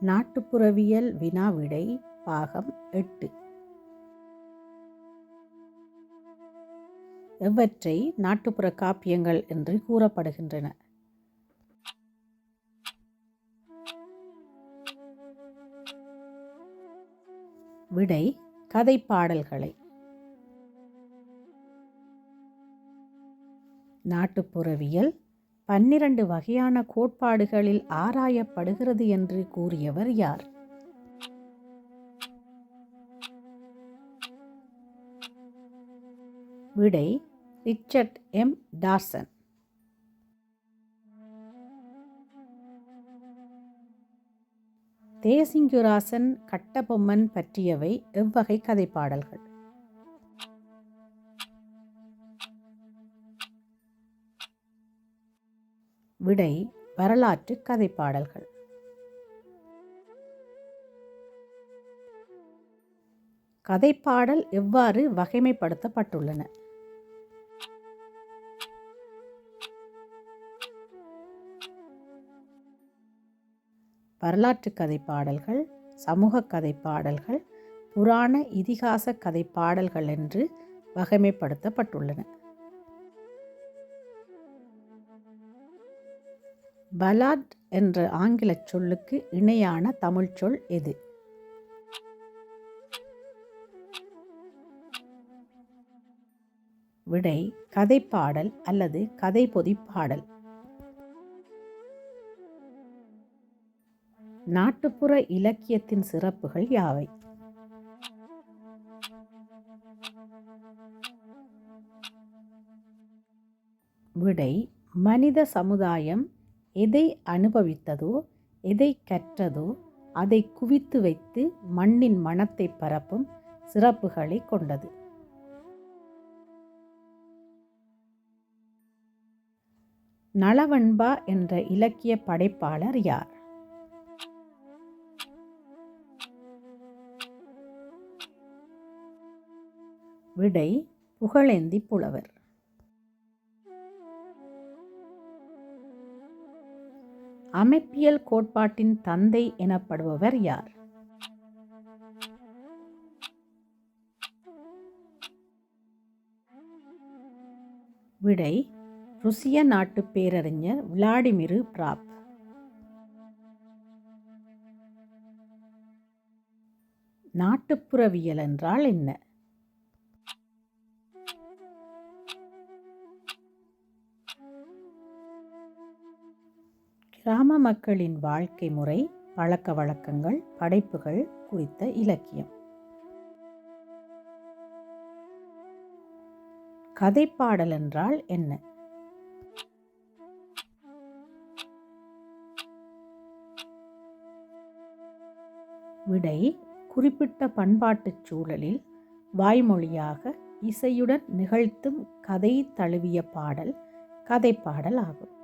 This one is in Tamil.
நாட்டுப்புறவியல் வினாவிடை பாகம் எட்டு. எவற்றை நாட்டுப்புற காப்பியங்கள் என்று கூறப்படுகின்றன? விடை கதைப்பாடல்களை. நாட்டுப்புறவியல் பன்னிரண்டு வகையான கோட்பாடுகளில் ஆராயப்படுகிறது என்று கூறியவர் யார்? விடை Richard M. Dorson. Desingurajan Kattabomman பற்றியவை எவ்வகை கதைப்பாடல்கள்? விடை வரலாற்று கதைப்பாடல்கள். கதைப்பாடல் எவ்வாறு வகைமைப்படுத்தப்பட்டுள்ளன? வரலாற்று கதைப்பாடல்கள் சமூக கதைப்பாடல்கள் புராண இதிகாச கதைப்பாடல்கள் என்று வகைமைப்படுத்தப்பட்டுள்ளன. பலாட் என்ற ஆங்கிலச் சொல்லுக்கு இணையான தமிழ்ச்சொல் எது? விடை கதைப்பாடல் அல்லது கதை பொதிப்பாடல் நாட்டுப்புற இலக்கியத்தின் சிறப்புகள் யாவை? விடை மனித சமுதாயம் எதை அனுபவித்ததோ எதை கற்றதோ அதை குவித்து வைத்து மண்ணின் மனத்தை பரப்பும் சிறப்புகளை கொண்டது. நலவன்பா என்ற இலக்கிய படைப்பாளர் யார்? விடை புகழேந்தி புலவர். அமைப்பியல் கோட்பாட்டின் தந்தை எனப்படுபவர் யார்? விடை ருசிய நாட்டு பேரறிஞர் விளாடிமிரு பிராப். நாட்டுப்புறவியல் என்றால் என்ன? கிராம மக்களின் வாழ்க்கை முறை பழக்க வழக்கங்கள் படைப்புகள் குறித்த இலக்கியம். கதைப்பாடல் என்றால் என்ன? விடை குறிப்பிட்ட பண்பாட்டுச் சூழலில் வாய்மொழியாக இசையுடன் நிகழ்த்தும் கதை தழுவிய பாடல் கதைப்பாடல் ஆகும்.